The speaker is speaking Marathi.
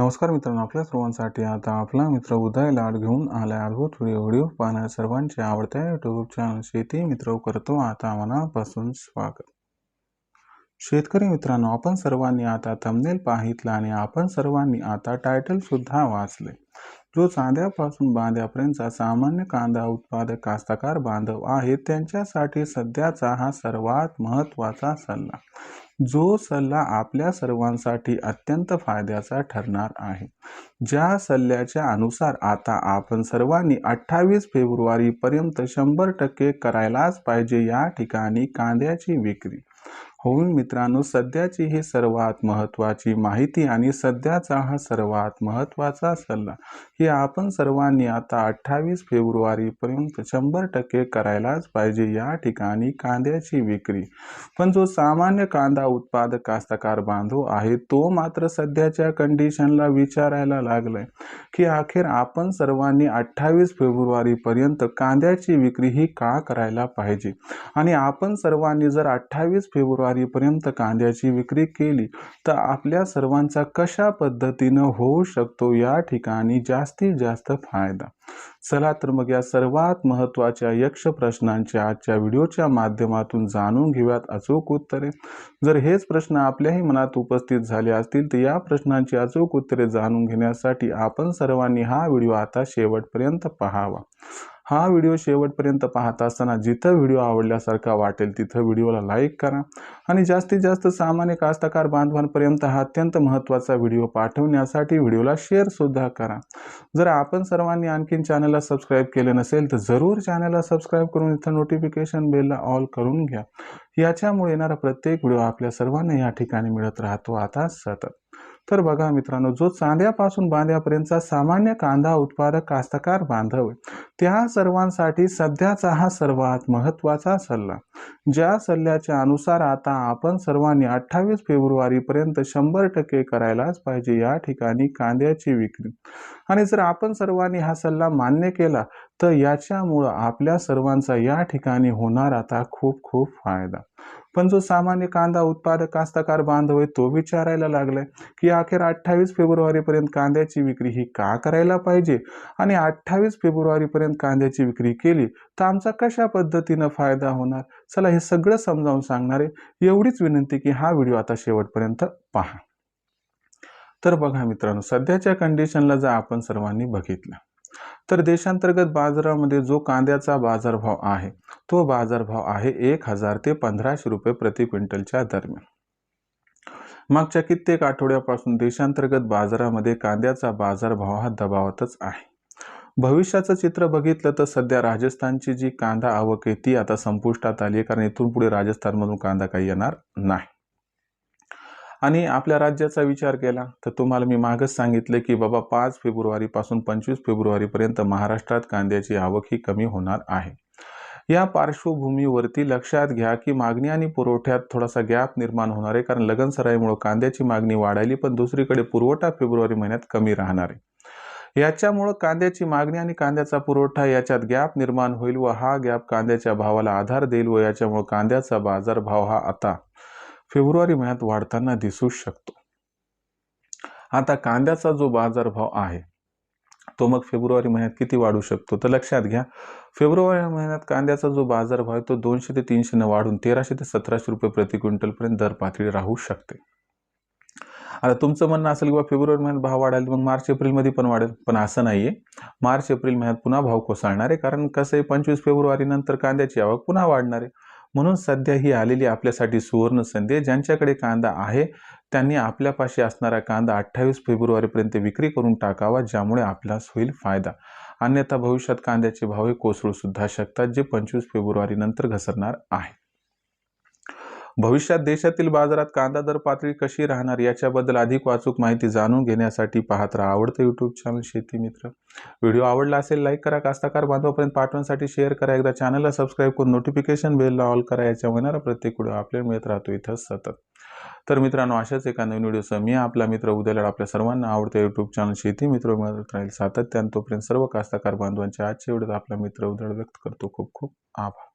नमस्कार मित्रांनो आपल्या सर्वांसाठी आता आपला मित्र उदय लाड घेऊन आलाय अद्भुत व्हिडिओ व्हिडिओ पाहण्या सर्वांचे आवडत्या युट्यूब चॅनल शेती मित्र करतो आता मनापासून स्वागत. शेतकरी मित्रांनो आपण सर्वांनी आता थंबनेल पाहितला आणि आपण सर्वांनी आता टायटल सुद्धा वाचले जो चांद्यापासून बांध्यापर्यंतचा सामान्य कांदा उत्पादक कास्तकार बांधव आहे त्यांच्यासाठी सध्याचा हा सर्वात महत्त्वाचा सल्ला. जो सल्ला आपल्या सर्वांसाठी अत्यंत फायद्याचा ठरणार आहे. ज्या सल्ल्याच्या अनुसार आता आपण सर्वांनी अठ्ठावीस फेब्रुवारीपर्यंत शंभर टक्के करायलाच पाहिजे या ठिकाणी कांद्याची विक्री होऊन मित्रांनो सध्याची ही सर्वात महत्त्वाची माहिती आणि सध्याचा हा सर्वात महत्त्वाचा सल्ला ही आपण सर्वांनी आता अठ्ठावीस फेब्रुवारीपर्यंत शंभर टक्के करायलाच पाहिजे या ठिकाणी कांद्याची विक्री. पण जो सामान्य कांदा उत्पादक कास्तकार बांधव आहे तो मात्र सध्याच्या कंडिशनला विचारायला लागलाय की अखेर आपण सर्वांनी अठ्ठावीस फेब्रुवारीपर्यंत कांद्याची विक्री ही का करायला पाहिजे? आणि आपण सर्वांनी जर अठ्ठावीस फेब्रुवारी व्यापारीपर्यंत कांद्याची विक्री केली तर आपल्या सर्वांचा कशा पद्धतीनं होऊ शकतो या ठिकाणी जास्तीत जास्त फायदा? चला तर मग या सर्वात महत्त्वाच्या यक्ष प्रश्नांच्या आजच्या व्हिडिओच्या माध्यमातून जाणून घेऊयात अचूक उत्तरे. जर हेच प्रश्न आपल्याही मनात उपस्थित झाले असतील तर या प्रश्नांची अचूक उत्तरे जाणून घेण्यासाठी आपण सर्वांनी हा व्हिडिओ आता शेवटपर्यंत पाहावा. हा व्हिडिओ शेवटपर्यंत पाहत असताना जिथं व्हिडिओ आवडल्यासारखा वाटेल तिथं व्हिडिओला लाईक करा आणि जास्तीत जास्त सामान्य कास्तकार बांधवांपर्यंत हा अत्यंत महत्त्वाचा व्हिडिओ पाठवण्यासाठी व्हिडिओला शेअरसुद्धा करा. जर आपण सर्वांनी आणखीन चॅनलला सबस्क्राईब केले नसेल तर जरूर चॅनलला सबस्क्राईब करून इथं नोटिफिकेशन बेलला ऑल करून घ्या. याच्यामुळे येणारा प्रत्येक व्हिडिओ आपल्या सर्वांना या ठिकाणी मिळत राहतो. आता सतत. तर बघा मित्रांनो जो चांद्यापासून बांध्यापर्यंतचा सामान्य कांदा उत्पादक कास्तकार बांधव त्या सर्वांसाठी सध्याचा हा सर्वात महत्त्वाचा सल्ला. ज्या सल्ल्याच्या अनुसार आता आपण सर्वांनी अठ्ठावीस फेब्रुवारीपर्यंत शंभर टक्के करायलाच पाहिजे या ठिकाणी कांद्याची विक्री. आणि जर आपण सर्वांनी हा सल्ला मान्य केला तर याच्यामुळं आपल्या सर्वांचा या ठिकाणी होणार आता खूप खूप फायदा. पण जो सामान्य कांदा उत्पादक कास्तकार बांधव आहे तो विचारायला लागलाय की अखेर अठ्ठावीस फेब्रुवारीपर्यंत कांद्याची विक्री ही का करायला पाहिजे? आणि अठ्ठावीस फेब्रुवारीपर्यंत कांद्याची विक्री केली तर आमचा कशा पद्धतीनं फायदा होणार? चला हे सगळं समजावून सांगणार आहे एवढीच विनंती की हा व्हिडिओ आता शेवटपर्यंत पहा. तर बघा मित्रांनो सध्याच्या कंडिशनला जर आपण सर्वांनी बघितलं तर देशांतर्गत बाजारामध्ये जो कांद्याचा बाजारभाव आहे तो बाजारभाव आहे एक हजार ते पंधराशे रुपये प्रति क्विंटलच्या दरम्यान. मागच्या कित्येक आठवड्यापासून देशांतर्गत बाजारामध्ये कांद्याचा बाजारभाव हा दबावातच आहे. भविष्याचं चित्र बघितलं तर सध्या राजस्थानची जी कांदा आवक आहे ती आता संपुष्टात आली आहे कारण इथून पुढे राजस्थानमधून कांदा काही येणार नाही. आणि आपल्या राज्याचा विचार केला तर तुम्हाला मी मागच सांगितलं की बाबा पाच फेब्रुवारीपासून पंचवीस फेब्रुवारीपर्यंत महाराष्ट्रात कांद्याची आवक ही कमी होणार आहे. या पार्श्वभूमीवरती लक्षात घ्या की मागणी आणि पुरवठ्यात थोडासा गॅप निर्माण होणार आहे कारण लगनसराईमुळे कांद्याची मागणी वाढायली पण दुसरीकडे पुरवठा फेब्रुवारी महिन्यात कमी राहणार आहे. याच्यामुळं कांद्याची मागणी आणि कांद्याचा पुरवठा याच्यात गॅप निर्माण होईल व हा गॅप कांद्याच्या भावाला आधार देईल व याच्यामुळे कांद्याचा बाजारभाव हा आता फेब्रुवारी महिन्यात वाढताना दिसू शकतो. आता कांद्याचा जो बाजारभाव आहे तो मग फेब्रुवारी महिन्यात किती वाढू शकतो? तर लक्षात घ्या फेब्रुवारी महिन्यात कांद्याचा जो बाजारभाव आहे तो दोनशे ते तीनशेनं वाढून तेराशे ते सतराशे रुपये प्रति क्विंटलपर्यंत दर पातळी राहू शकते. आता तुमचं म्हणणं असेल किंवा फेब्रुवारी महिन्यात भाव वाढेल मग मार्च एप्रिलमध्ये पण वाढेल. पण असं नाही आहे मार्च एप्रिल महिन्यात पुन्हा भाव कोसळणार आहे कारण कसं आहे पंचवीस फेब्रुवारी नंतर कांद्याची आवक पुन्हा वाढणार आहे. म्हणून सध्या ही आलेली आपल्यासाठी सुवर्ण संधी ज्यांच्याकडे कांदा आहे त्यांनी आपल्यापाशी असणारा कांदा अठ्ठावीस फेब्रुवारीपर्यंत विक्री करून टाकावा ज्यामुळे आपल्यास होईल फायदा. अन्यथा भविष्यात कांद्याचे भाव हे कोसळू सुद्धा शकतात जे पंचवीस फेब्रुवारीनंतर घसरणार आहे. भविष्यात देशातील बाजारात कांदा दर पातळी कशी राहणार याच्याबद्दल अधिक वाचूक माहिती जाणून घेण्यासाठी पाहत राहा आवडतं यूट्यूब चॅनल शेती मित्र. व्हिडिओ आवडला असेल लाईक करा. कास्ताकार बांधवापर्यंत पाठवण्यासाठी शेअर करा. एकदा चॅनलला सबस्क्राईब करून नोटिफिकेशन बेलला ऑल करा. याच्या होणारा प्रत्येक व्हिडिओ आपल्याला मिळत राहतो इथं सतत. तर मित्रांनो अशाच एका नवीन व्हिडिओसह मी आपला मित्र उद्याला आपल्या सर्वांना आवडतं यूट्यूब चॅनल शेती मित्र मिळत राहील सातत्यानं. तोपर्यंत सर्व कास्ताकार बांधवांच्या आजच्या व्हिडिओत आपला मित्र उदळ व्यक्त करतो. खूप खूप आभार.